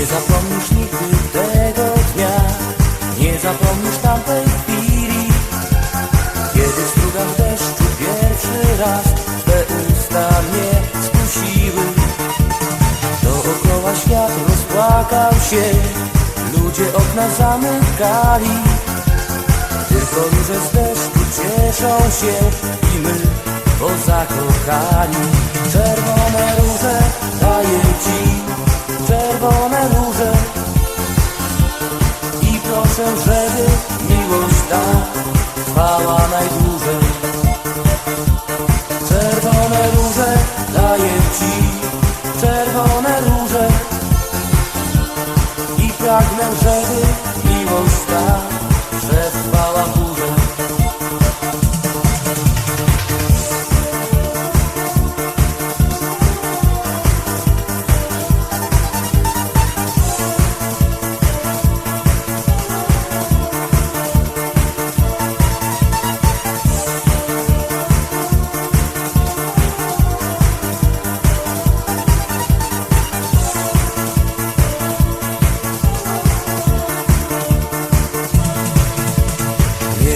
Nie zapomnisz nigdy tego dnia. Nie zapomnisz tamtej chwili. Kiedy struga w deszczu pierwszy raz Te usta mnie skusiły. Dookoła świat rozpłakał się. Ludzie okna zamykali. Tylko ludzie z deszczu cieszą się I my pozakochani. sens, żeby miłość ta trwała najdłużej.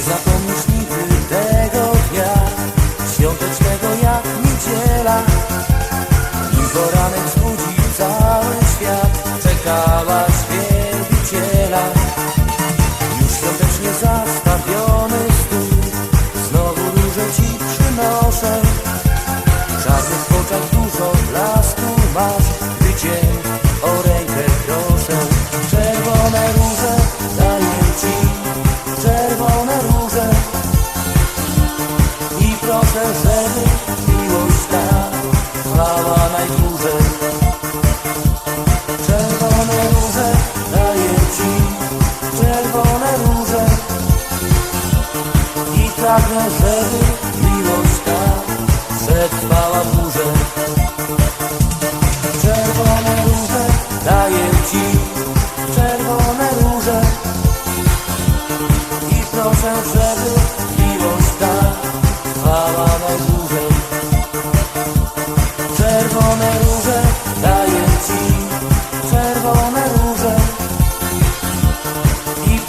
coisa. Dios es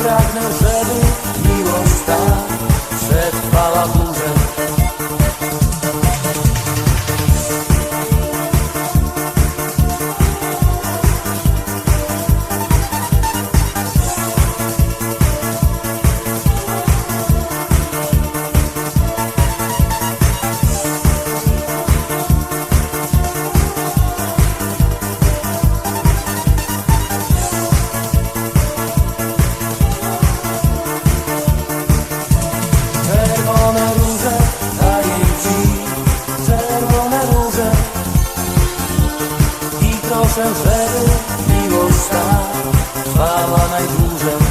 pra dançar. trosem zwerł miłość ta trwała najdłużej.